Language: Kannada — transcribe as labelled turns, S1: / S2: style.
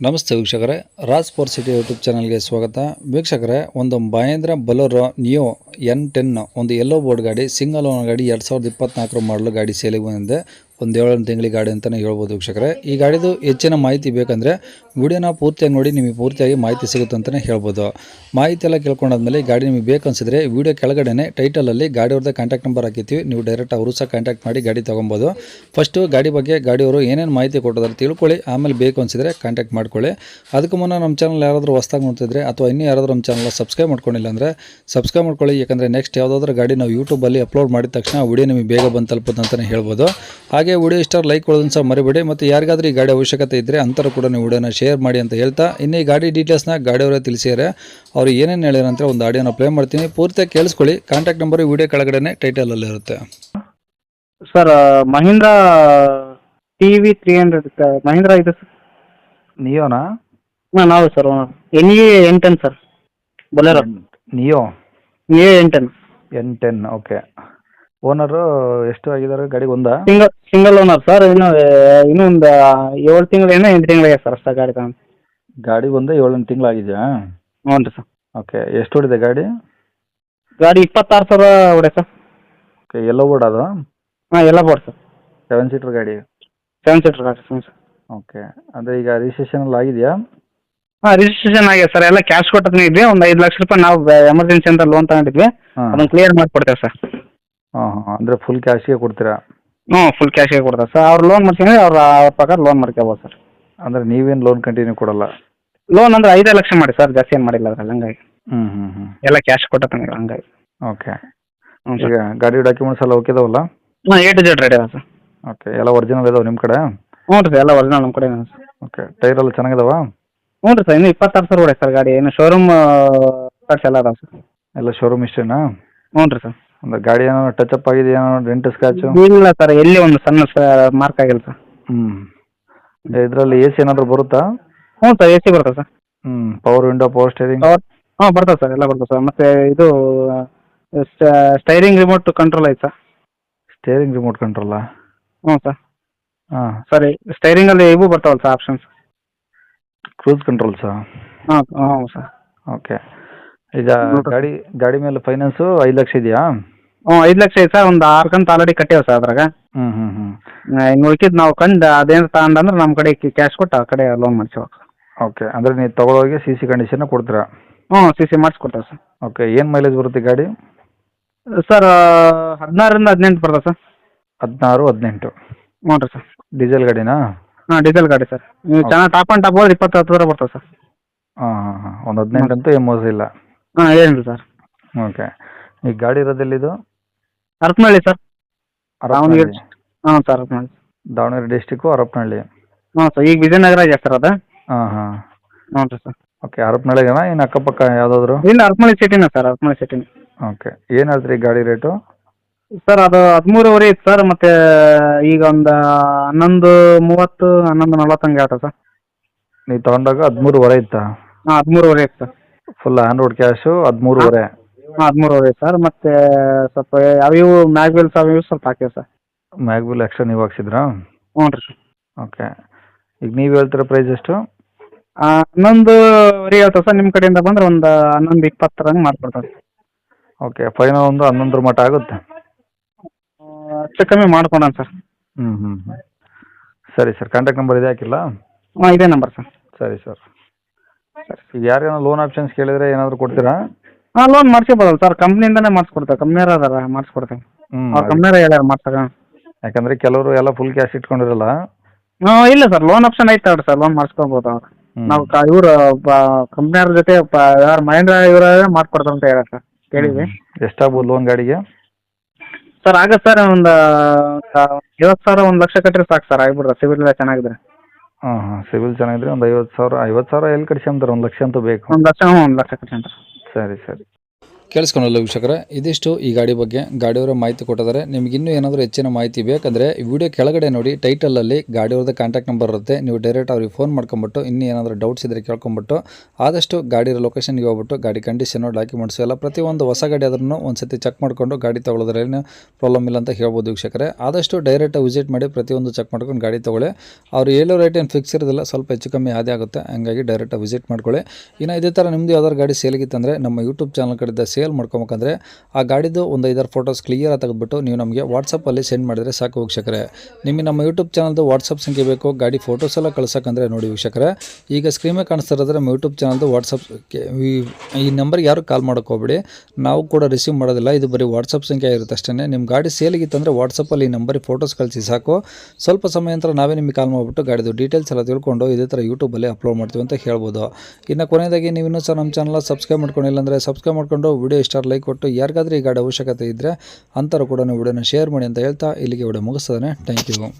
S1: ನಮಸ್ತೆ ವೀಕ್ಷಕರೇ ರಾಜ್ ಫೋರ್ ಸಿಟಿ ಯೂಟ್ಯೂಬ್ ಚಾನಲ್ಗೆ ಸ್ವಾಗತ. ವೀಕ್ಷಕರೇ ಒಂದು Mahindra Bolero Neo N ten ಒಂದು ಎಲ್ಲೋ ಬೋರ್ಡ್ ಗಾಡಿ ಸಿಂಗಲ್ ಓನರ್ ಗಾಡಿ, ಎರಡು ಸಾವಿರದ ಇಪ್ಪತ್ನಾಲ್ಕರ ಮಾಡಲು ಗಾಡಿ ಸೇಲಿಗೆ ಬಂದಿದೆ. ಒಂದು ಏಳೊಂದು ತಿಂಗಳಿಗೆ ಗಾಡಿ ಅಂತಲೇ ಹೇಳ್ಬೋದು ವೀಕ್ಷಕರೇ. ಈ ಗಾಡಿದು ಹೆಚ್ಚಿನ ಮಾಹಿತಿ ಬೇಕಂದರೆ ವಿಡಿಯೋನ ಪೂರ್ತಿಯಾಗಿ ನೋಡಿ, ನಿಮಗೆ ಪೂರ್ತಿಯಾಗಿ ಮಾಹಿತಿ ಸಿಗುತ್ತೆ ಅಂತಲೇ ಹೇಳ್ಬೋದು. ಮಾಹಿತಿ ಎಲ್ಲ ಕೇಳ್ಕೊಂಡಾದ್ಮೇಲೆ ಗಾಡಿ ನಿಮಗೆ ಬೇಕನ್ಸಿದ್ರೆ ವಿಡಿಯೋ ಕೆಳಗಡೆ ಟೈಟಲಲ್ಲಿ ಗಾಡಿಯವ್ರದ್ದು ಕಾಂಟ್ಯಾಕ್ಟ್ ನಂಬರ್ ಹಾಕಿರ್ತೀವಿ. ನೀವು ಡೈರೆಕ್ಟ್ ಅವರು ಸಹ ಕಾಂಟ್ಯಾಕ್ಟ್ ಮಾಡಿ ಗಾಡಿ ತೊಗೊಬೋದು. ಫಸ್ಟು ಗಾಡಿ ಬಗ್ಗೆ ಗಾಡಿಯವರು ಏನೇನು ಮಾಹಿತಿ ಕೊಟ್ಟಿದ್ದಾರೆ ತಿಳ್ಕೊಳ್ಳಿ. ಆಮೇಲೆ ಬೇಕು ಅನಿಸಿದ್ರೆ ಕಾಂಟ್ಯಾಕ್ಟ್ ಮಾಡ್ಕೊಳ್ಳಿ. ಅದಕ್ಕೂ ಮುನ್ನ ನಮ್ಮ ಚಾನಲ್ ಯಾರಾದರೂ ಹೊಸ್ದಾಗಿ ನೋಡ್ತಿದ್ರೆ ಅಥವಾ ಇನ್ನೂ ಯಾರಾದರೂ ನಮ್ಮ ಚಾನಲ್ ಸಬ್ಸ್ಕ್ರೈಬ್ ಮಾಡ್ಕೊಂಡಿಲ್ಲ ಅಂದರೆ ಸಬ್ಸ್ಕ್ರೈಬ್ ಮಾಡ್ಕೊಳ್ಳಿ. ಯಾಕಂದರೆ ನೆಕ್ಸ್ಟ್ ಯಾವುದಾದ್ರೂ ಗಾಡಿ ನಾವು ಯೂಟ್ಯೂಬಲ್ಲಿ ಅಪ್ಲೋಡ್ ಮಾಡಿದ ತಕ್ಷಣ ವಿಡಿಯೋ ನಿಮಗೆ ಬೇಗ ಬಂದು ತಲುಪುತ್ತೆ ಅಂತಲೇ ಹೇಳ್ಬೋದು. ಹಾಗೆ ವಿಡಿಯೋ ಇಷ್ಟ ಲೈಕ್ ಕೊಡೋದನ್ನು ಸಹ ಮರಿಬೇಡಿ. ಮತ್ತು ಯಾರಿಗಾದ್ರೂ ಈ ಗಾಡಿ ಅವಶ್ಯಕತೆ ಇದ್ದರೆ ಅಂತರೂ ಕೂಡ ನೀವು ವಿಡಿಯೋನ ಶೇರ್ ಮಾಡಿ ಅಂತ ಹೇಳ್ತಾ ಇನ್ನು ಈ ಗಾಡಿ ಡೀಟೇಲ್ಸ್ನ ಗಾಡಿಯವರೇ ತಿಳಿಸಿದ್ದಾರೆ. ಅವರು ಏನೇನು ಹೇಳ್ಯಾರಂತ ಒಂದು ಆಡಿಯೋನ ಪ್ಲೇ ಮಾಡ್ತೀನಿ. ಪೂರ್ತಿಯಾಗಿ ಕೇಳಿಸ್ಕೊಳ್ಳಿ. ಕಾಂಟ್ಯಾಕ್ಟ್ ನಂಬರ್ ವಿಡಿಯೋ ಕೆಳಗಡೆ ಟೈಟಲಲ್ಲಿರುತ್ತೆ
S2: sir Mahindra T V three hundred Mahindra ಇದೆ ಸರ್
S1: ನಿಯೋನಾ?
S2: ಹಾಂ ನಾವು sir N E N ten sir Bolero
S1: Neo
S2: A N
S1: N ten okay. Owner ಎಷ್ಟು ಆಗಿದಾರೆ ಗಾಡಿ ಒಂದಾ?
S2: ಸಿಂಗಲ್ ಸಿಂಗಲ್ ಓನರ್ ಸರ್ ಇನ್ನು ಇನ್ನೂ ಒಂದು ಏಳು ತಿಂಗಳೇನೋ ಎಂಟು ತಿಂಗಳಿಗೆ ಸರ್ ಅಷ್ಟ ಗಾಡಿ ತಗೊಂಡು.
S1: ಗಾಡಿ ಬಂದು ಏಳೆಂಟು ತಿಂಗಳಾಗಿದೆಯಾ?
S2: ಹ್ಞೂ ರೀ ಸರ್.
S1: ಓಕೆ ಎಷ್ಟು ಹೊಡಿದೆ ಗಾಡಿ?
S2: ಗಾಡಿ ಇಪ್ಪತ್ತಾರು ಸಾವಿರ ಹೊಡೆ ಸರ್.
S1: ಓಕೆ ಎಲ್ಲೋ ಬೋರ್ಡ್ ಅದು?
S2: ಹಾಂ ಎಲ್ಲ ಬೋರ್ಡ್ ಸರ್.
S1: ಸೆವೆನ್ ಸೀಟರ್ ಗಾಡಿ?
S2: ಸೆವೆನ್ ಸೀಟರ್ ಗಾಡಿ ಸರ್.
S1: ಓಕೆ ಅಂದರೆ ಈಗ ರಿಜಿಸ್ಟ್ರೇಷನ್ ಎಲ್ಲ ಆಗಿದೆಯಾ?
S2: ಹಾಂ ರಿಜಿಸ್ಟ್ರೇಷನ್ ಆಗಿದೆ ಸರ್. ಎಲ್ಲ ಕ್ಯಾಶ್ ಕೊಟ್ಟದ್ನೇ ಇದ್ವಿ. ಒಂದು ಐದು ಲಕ್ಷ ರೂಪಾಯಿ ನಾವು ಎಮರ್ಜೆನ್ಸಿ ಅಂತ ಲೋನ್ ತಗೊಂಡಿದ್ವಿ.
S1: ಹಾಂ.
S2: ಅದನ್ನು ಕ್ಲಿಯರ್ ಮಾಡ್ಕೊಡ್ತೇವೆ ಸರ್.
S1: ಹಾಂ ಹಾಂ ಅಂದರೆ ಫುಲ್ ಕ್ಯಾಶ್ಗೆ ಕೊಡ್ತೀರಾ?
S2: ಹ್ಞೂ ಫುಲ್ ಕ್ಯಾಶಿಗೆ ಕೊಡ್ತೇವೆ ಸರ್. ಅವ್ರು ಲೋನ್ ಮಾಡ್ತೀನಿ ಅವ್ರ ಅವ್ರ ಪ್ರಕಾರ ಲೋನ್ ಮಾಡ್ಕೋಬೋದು ಸರ್.
S1: ಅಂದರೆ ನೀವೇನು ಲೋನ್ ಕಂಟಿನ್ಯೂ ಕೊಡಲ್ಲ?
S2: ಲೋನ್ ಅಂದ್ರೆ ಐದೇ ಲಕ್ಷ ಮಾಡಿ ಸರ್. ಜಾಸ್ತಿ ಏನು ಮಾಡಿಲ್ಲ ಅದ್ರಲ್ಲಿ ಹಂಗಾಗಿ.
S1: ಹ್ಞೂ ಹ್ಞೂ ಹ್ಞೂ
S2: ಎಲ್ಲ ಕ್ಯಾಶ್ ಕೊಟ್ಟಂಗೆ ಹಂಗಾಗಿ.
S1: ಓಕೆ.
S2: ಹ್ಞೂ
S1: ಈಗ ಗಾಡಿ ಡಾಕ್ಯುಮೆಂಟ್ಸ್ ಎಲ್ಲ ಓಕೆ ಇದಾವಲ್ಲ?
S2: ಹಾಂ ಏಟ್ ಟು ಜೆಡ್ ರೆಡಿ ಅದ ಸರ್.
S1: ಓಕೆ. ಎಲ್ಲ ಒರಿಜಿನಲ್ ಇದಾವೆ ನಿಮ್ಮ ಕಡೆ?
S2: ಹ್ಞೂ ರೀ ಎಲ್ಲ ಒರಿಜಿನಲ್ ನಮ್ಮ ಕಡೆ
S1: ಓಕೆ. ಟೈರ್ ಎಲ್ಲ ಚೆನ್ನಾಗಿದಾವ?
S2: ಹ್ಞೂ ರೀ ಸರ್ ಇನ್ನೂ ಇಪ್ಪತ್ತಾರು ಸಾವಿರ ಹೊಡೆ ಸರ್ ಗಾಡಿ. ಏನು ಶೋರೂಮ್ ಕಾರ್ಡ್ಸ್ ಎಲ್ಲ ಅದಾವೆ ಸರ್.
S1: ಎಲ್ಲ ಶೋರೂಮ್ ಇಷ್ಟೇನಾ?
S2: ಹ್ಞೂ ರೀ ಸರ್.
S1: ಒಂದು ಗಾಡಿ ಏನೋ ಟಚ್ ಅಪ್ ಆಗಿದೆಯಾ ಡೆಂಟ್ ಸ್ಕ್ರಾಚು
S2: ಇಲ್ಲ ಸರ್ ಎಲ್ಲಿ ಒಂದು ಸಣ್ಣ ಮಾರ್ಕ್ ಆಗಿಲ್ಲ ಸರ್.
S1: ಹ್ಞೂ ಇದರಲ್ಲಿ ಎ ಸಿ ಏನಾದರೂ ಬರುತ್ತಾ?
S2: ಹ್ಞೂ ಸರ್ ಎ ಸಿ ಬರ್ತದೆ ಸರ್.
S1: ಹ್ಞೂ power window power steering
S2: power ಹಾಂ ಬರ್ತದೆ ಸರ್ ಎಲ್ಲ ಬರ್ತದೆ ಸರ್. ಮತ್ತು ಇದು ಸ್ಟೈರಿಂಗ್ ರಿಮೋಟ್ ಕಂಟ್ರೋಲ್ ಐತೆ ಸರ್.
S1: ಸ್ಟೇರಿಂಗ್ ರಿಮೋಟ್ ಕಂಟ್ರೋಲಾ
S2: ಹ್ಞೂ ಸರ್.
S1: ಹಾಂ.
S2: ಸರಿ ಸ್ಟೈರಿಂಗಲ್ಲಿ ಇವು ಬರ್ತಾವಲ್ಲ ಸರ್ ಆಪ್ಷನ್ಸ್
S1: ಕ್ರೂಸ್ ಕಂಟ್ರೋಲ್ಸಾ
S2: ಹಾಂ ಹಾಂ ಸರ್.
S1: ಓಕೆ ಈಗ ಗಾಡಿ ಗಾಡಿ ಮೇಲೆ ಫೈನಾನ್ಸು ಐದು ಲಕ್ಷ ಇದೆಯಾ?
S2: ಹ್ಞೂ ಐದು ಲಕ್ಷ ಐತೆ ಸರ್. ಒಂದು ಆರು ಕಂತು ಆಲ್ರೆಡಿ ಕಟ್ಟೇವೆ ಸರ್ ಅದ್ರಾಗ.
S1: ಹ್ಞೂ ಹ್ಞೂ ಹ್ಞೂ
S2: ಇನ್ನು ಉಳ್ಕಿದ್ದು ನಾವು ಕಂಡು ಅದೇನು ತಗೊಂಡಂದ್ರೆ ನಮ್ಮ ಕಡೆ ಕ್ಯಾಶ್ ಕೊಟ್ಟು ಆ ಕಡೆ ಲೋನ್ ಮಾಡ್ತೀವಿ
S1: ಓಕೆ ಅಂದರೆ ನೀವು ತಗೊಳ್ಳೋಗಿ ಸಿ ಸಿ ಕಂಡೀಷನ್ ಕೊಡ್ತೀರಾ?
S2: ಹ್ಞೂ ಸಿ ಸಿ ಮಾಡಿಸ್ಕೊಡ್ತೇವೆ ಸರ್.
S1: ಓಕೆ ಏನು ಮೈಲೇಜ್ ಬರುತ್ತೆ ಗಾಡಿ?
S2: ಸರ್ ಹದಿನಾರರಿಂದ ಹದಿನೆಂಟು ಬರ್ತದೆ ಸರ್.
S1: ಹದಿನಾರು ಹದಿನೆಂಟು.
S2: ಹ್ಞೂ ರೀ ಸರ್.
S1: ಡೀಸೆಲ್ ಗಾಡಿನಾ?
S2: ಹಾಂ ಡೀಸೆಲ್ ಗಾಡಿ ಸರ್ ನೀವು ಚೆನ್ನಾಗಿ ಟಾಪ್ ಆ್ಯಂಡ್ ಟಾಪ್ ಹೋದ್ರೆ ಇಪ್ಪತ್ತು ಹತ್ತು ಬರ್ತದೆ ಸರ್
S1: ಹಾಂ ಹಾಂ ಹಾಂ. ಒಂದು ಹದಿನೆಂಟು ಅಂತೂ ಮೋಸ ಇಲ್ಲ?
S2: ಹಾಂ ಏನಿಲ್ಲ ಸರ್
S1: ಓಕೆ ಈ ಗಾಡಿ ಇರೋದೆಲ್ಲಿದು
S2: ಹರಪನಹಳ್ಳಿ ಸರ್ ದಾವಣಗೆರೆ. ಹಾಂ ಸರ್ ಹರಪನಹಳ್ಳಿ
S1: ದಾವಣಗೆರೆ ಡಿಸ್ಟಿಕ್ಕು ಹರಪನಹಳ್ಳಿ
S2: ಹಾಂ ಸರ್ ಈಗ ವಿಜಯನಗರ ಇದೆ ಸರ್ ಅದು.
S1: ಹಾಂ ಹಾಂ.
S2: ಹ್ಞೂ ರೀ ಸರ್
S1: ಓಕೆ ಹರಪನಹಳ್ಳಿಗೆನಾ ಇನ್ನು ಅಕ್ಕಪಕ್ಕ ಯಾವುದಾದ್ರು?
S2: ಇಲ್ಲ ಹರಪನಹಳ್ಳಿ ಸಿಟಿನ ಸರ್ ಹರಪನಹಳ್ಳಿ ಸಿಟಿನ
S1: ಓಕೆ ಏನು ಹೇಳ್ತೀರಿ ಈ ಗಾಡಿ ರೇಟು
S2: ಸರ್ ಅದು ಹದಿಮೂರುವರೆ ಇತ್ತು ಸರ್ ಮತ್ತೆ ಈಗ ಒಂದು ಹನ್ನೊಂದು ಮೂವತ್ತು ಹನ್ನೊಂದು ನಲ್ವತ್ತು ಹಂಗೆ ಆಯ್ತು ಸರ್?
S1: ನೀವು ತಗೊಂಡಾಗ ಹದಿಮೂರುವರೆ ಇತ್ತಾ?
S2: ಹಾಂ ಹದಿಮೂರುವರೆ ಇತ್ತು sir.
S1: Full hand road cash ಹದಿಮೂರುವರೆ.
S2: ಹಾಂ ಹದಿಮೂರುವರೆ ಸರ್ ಮತ್ತೆ ಸ್ವಲ್ಪ ಅವಿವು ಮ್ಯಾಗ್ವೆಲ್ಸ್ ಅವಿವು ಸ್ವಲ್ಪ ಹಾಕಿವೆ ಸರ್.
S1: ಮ್ಯಾಗ್ಬಿಲ್ ಎಕ್ಸ್ಟ್ರಾ ನೀವು ಹಾಕ್ಸಿದ್ರಾ?
S2: ಹ್ಞೂ ರೀ ಸರ್.
S1: ಓಕೆ. ಈಗ ನೀವು ಹೇಳ್ತಿರೋ ಪ್ರೈಸ್ ಎಷ್ಟು?
S2: ಹನ್ನೊಂದುವರೆ ಹೇಳ್ತಾ ಸರ್ ನಿಮ್ಮ ಕಡೆಯಿಂದ ಬಂದ್ರೆ ಒಂದು ಹನ್ನೊಂದು ಇಪ್ಪತ್ತರಂಗೆ ಮಾಡ್ಕೊಡ್ತಾರೆ.
S1: ಓಕೆ ಫೈನಲ್ ಒಂದು ಹನ್ನೊಂದರ ಮಟ್ಟ ಆಗುತ್ತೆ.
S2: ಹೆಚ್ಚು ಕಮ್ಮಿ ಮಾಡ್ಕೊಡೋಣ ಸರ್.
S1: ಹ್ಞೂ ಹ್ಞೂ ಹ್ಞೂ ಸರಿ ಸರ್ ಕಾಂಟ್ಯಾಕ್ಟ್ ನಂಬರ್ ಇದೆ ಹಾಕಿಲ್ಲ?
S2: ಹಾಂ ಇದೇ ನಂಬರ್ ಸರ್.
S1: ಸರಿ ಸರ್. ಯಾರಿಗೇನೋ ಲೋನ್ ಆಪ್ಷನ್ಸ್ ಕೇಳಿದ್ರೆ ಏನಾದರೂ ಕೊಡ್ತೀರಾ?
S2: ಹಾ ಲೋನ್ ಮಾಡಿಸ್ಬೋದಲ್ಲ ಸರ್. ಕಂಪ್ನಿಯಿಂದನೇ ಮಾಡಿಸ್ಕೊಡ್ತೇವೆ. ಕಮ್ಮಿ ಅದಾರ ಮಾಡಿಸ್ಕೊಡ್ತೇವೆ ಅವ್ರ
S1: ಹ್ಞೂ
S2: ಕಂಪ್ನಿಯವ್ರು ಹೇಳ್ಯಾರ ಮಾಡ್ತಾರ.
S1: ಯಾಕಂದ್ರೆ ಕೆಲವರು ಎಲ್ಲ ಫುಲ್ ಕ್ಯಾಶ್ ಇಟ್ಕೊಂಡಿರಲ್ಲ.
S2: ಹಾಂ ಇಲ್ಲ ಸರ್. ಲೋನ್ ಆಪ್ಷನ್ ಐತೆ ಅವ್ರು ಸರ್. ಲೋನ್ ಮಾಡಿಸ್ಕೊಬೋದು ಅವ್ರು.
S1: ಹ್ಮ್.
S2: ನಾವು ಕ ಇವರು ಕಂಪ್ನಿಯವ್ರ ಜೊತೆ ಪ- ಯಾರು ಮಹೇಂದ್ರ ಇವರೇ ಮಾಡ್ಕೊಡ್ತಾರೆ ಅಂತ ಹೇಳ್ಯಾರ ಸರ್. ಕೇಳಿದ್ವಿ.
S1: ಎಷ್ಟಾಗ್ಬೋದು ಲೋನ್ ಗಾಡಿಗೆ?
S2: ಸರ್ ಆಗತ್ತೆ ಸರ್ ಒಂದು ಐವತ್ತು ಸಾವಿರ ಒಂದು ಲಕ್ಷ ಕಟ್ಟಿರಿ ಸಾಕು ಸರ್ ಆಗ್ಬಿಡ್ರ ಸಿವಿಲ್ ಎಲ್ಲ ಚೆನ್ನಾಗಿದ್ರೆ.
S1: ಹಾಂ ಹಾಂ ಸಿವಿಲ್ ಚೆನ್ನಾಗಿದ್ರೆ ಒಂದು ಐವತ್ತು ಸಾವಿರ ಐವತ್ತು ಸಾವಿರ ಎಲ್ಲಿ ಕಟ್ಸ್ಕೊಂತಾರೆ ಒಂದು ಲಕ್ಷ ಅಂತೂ ಬೇಕು.
S2: ಒಂದು ಲಕ್ಷ ಹ್ಞೂ ಒಂದು ಲಕ್ಷ ಕಟ್ಕೊಂತಾರೆ
S1: ಸರಿ ಸರಿ. ಕೇಳಿಸ್ಕೊಂಡಲ್ಲ ವೀಕ್ಷಕರ. ಇದಿಷ್ಟು ಈ ಗಾಡಿ ಬಗ್ಗೆ. ಗಾಡಿಯವರ ಮಾಹಿತಿ ಕೊಟ್ಟಿದ್ದಾರೆ. ನಿಮ್ಗೆ ಇನ್ನೂ ಏನಾದರೂ ಹೆಚ್ಚಿನ ಮಾಹಿತಿ ಬೇಕಂದರೆ ಈ ವಿಡಿಯೋ ಕೆಳಗಡೆ ನೋಡಿ, ಟೈಟಲಲ್ಲಿ ಗಾಡಿಯವ್ರದ್ದು ಕಾಂಟ್ಯಾಕ್ಟ್ ನಂಬರ್ ಇರುತ್ತೆ. ನೀವು ಡೈರೆಕ್ಟ್ ಅವ್ರಿಗೆ ಫೋನ್ ಮಾಡ್ಕೊಂಬಿಟ್ಟು, ಇನ್ನೂ ಏನಾದರೂ ಡೌಟ್ಸ್ ಇದ್ದರೆ ಕೇಳ್ಕೊಂಬಿಟ್ಟು, ಆದಷ್ಟು ಗಾಡಿ ಲೊಕೇಶನ್ಗೆ ಹೋಗ್ಬಿಟ್ಟು, ಗಾಡಿ ಕಂಡೀಷನು ಡಾಕ್ಯುಮೆಂಟ್ಸ್ ಎಲ್ಲ ಪ್ರತಿಯೊಂದು ಹೊಸ ಗಾಡಿ ಆದ್ರೂ ಒಂದು ಸತಿ ಚೆಕ್ ಮಾಡಿಕೊಂಡು ಗಾಡಿ ತೊಗೊಳೋದ್ರೇನು ಪ್ರಾಬ್ಲಮ್ ಇಲ್ಲ ಅಂತ ಹೇಳ್ಬೋದು ವೀಕ್ಷಕರೇ. ಆದಷ್ಟು ಡೈರೆಕ್ಟ್ ವಿಸಿಟ್ ಮಾಡಿ ಪ್ರತಿಯೊಂದು ಚೆಕ್ ಮಾಡ್ಕೊಂಡು ಗಾಡಿ ತೊಗೊಳ್ಳಿ. ಅವ್ರು ಏಳು ರೇಟ್ ಏನು ಫಿಕ್ಸ್ ಇರೋದಿಲ್ಲ, ಸ್ವಲ್ಪ ಹೆಚ್ಚು ಕಮ್ಮಿ ಆದೇ ಆಗುತ್ತೆ. ಹಂಗಾಗಿ ಡೈರೆಕ್ಟ್ ವಿಸಿಟ್ ಮಾಡ್ಕೊಳ್ಳಿ. ಇನ್ನು ಇದೇ ಥರ ನಿಮ್ಮದು ಯಾವ್ದಾದ್ರು ಗಾಡಿ ಸೇಲ್ಗಿತ್ತಂದರೆ ನಮ್ಮ ಯೂಟ್ಯೂಬ್ ಚಾನಲ್ ಕಡೆಯಿಂದ ಸೇಲ್ ಮಾಡ್ಕೊಬೇಕಂದ್ರೆ ಆ ಗಾಡಿದು ಒಂದು ಐದಾರು ಫೋಟೋಸ್ ಕ್ಲಿಯರ್ ತೆಗೆದುಬಿಟ್ಟು ನೀವು ನಮಗೆ ವಾಟ್ಸಪ್ಪಲ್ಲಿ ಸೆಂಡ್ ಮಾಡಿದರೆ ಸಾಕು ವೀಕ್ಷಕರೇ. ನಿಮಗೆ ನಮ್ಮ ಯೂಟ್ಯೂಬ್ ಚಾನಲ್ದು ವಾಟ್ಸಪ್ ಸಂಖ್ಯೆ ಬೇಕು, ಗಾಡಿ ಫೋಟೋಸ್ ಎಲ್ಲ ಕಳ್ಸೋಕ್ಕಂದ್ರೆ ನೋಡಿ ವೀಕ್ಷಕರೇ. ಈಗ ಸ್ಕ್ರೀನ್ ಕಾಣಿಸ್ತಾ ಇರೋದ್ರೆ ನಮ್ಮ ಯೂಟ್ಯೂಬ್ ಚಾನಲ್ದು ವಾಟ್ಸಪ್ ಈ ನಂಬರ್ಗೆ ಯಾರು ಕಾಲ್ ಮಾಡೋಕ್ಕೋಗ್ಬೇಡಿ ನಾವು ಕೂಡ ರಿಸೀವ್ ಮಾಡೋದಿಲ್ಲ, ಇದು ಬರೀ ವಾಟ್ಸಪ್ ಸಂಖ್ಯೆ ಇರುತ್ತೆ ಅಷ್ಟೇ ನಿಮ್ಮ ಗಾಡಿ ಸೇಲಿಗಿತ್ತಂದರೆ ವಾಟ್ಸಪ್ಪಲ್ಲಿ ಈ ನಂಬರಿಗೆ ಫೋಟೋಸ್ ಕಳಿಸಿ ಸಾಕು. ಸ್ವಲ್ಪ ಸಮಯ ನಂತರ ನಾವೇ ನಿಮಗೆ ಕಾಲ್ ಮಾಡಿಬಿಟ್ಟು ಗಾಡಿದು ಡೀಟೇಲ್ಸ್ ಎಲ್ಲ ತಿಳ್ಕೊಂಡು ಇದೇ ಥರ ಯೂಟ್ಯೂಬಲ್ಲಿ ಅಪ್ಲೋಡ್ ಮಾಡ್ತೀವಿ ಅಂತ ಹೇಳ್ಬೋದು. ಇನ್ನು ಕೊನೆಯದಾಗಿ ನೀವು ಇನ್ನೂ ಸಹ ನಮ್ಮ ಚಾನಲ್ ಸಬ್ಸ್ಕ್ರೈಬ್ ಮಾಡ್ಕೊಂಡಿಲ್ಲ ಅಂದರೆ ಸಬ್ಸ್ಕ್ರೈಬ್ ಮಾಡ್ಕೊಂಡು ವಿಡಿಯೋ ಇಷ್ಟ ಲೈಕ್ ಕೊಟ್ಟು ಯಾರಿಗಾದ್ರೂ ಈ ಗಾಡಿ ಅವಶ್ಯಕತೆ ಇದ್ದರೆ ಅಂಥವ್ರು ಕೂಡ ನೀವು ವಿಡಿಯೋನ ಶೇರ್ ಮಾಡಿ ಅಂತ ಹೇಳ್ತಾ ಇಲ್ಲಿಗೆ ವಿಡಿಯೋ ಮುಗಿಸ್ತದೆ ಥ್ಯಾಂಕ್ ಯು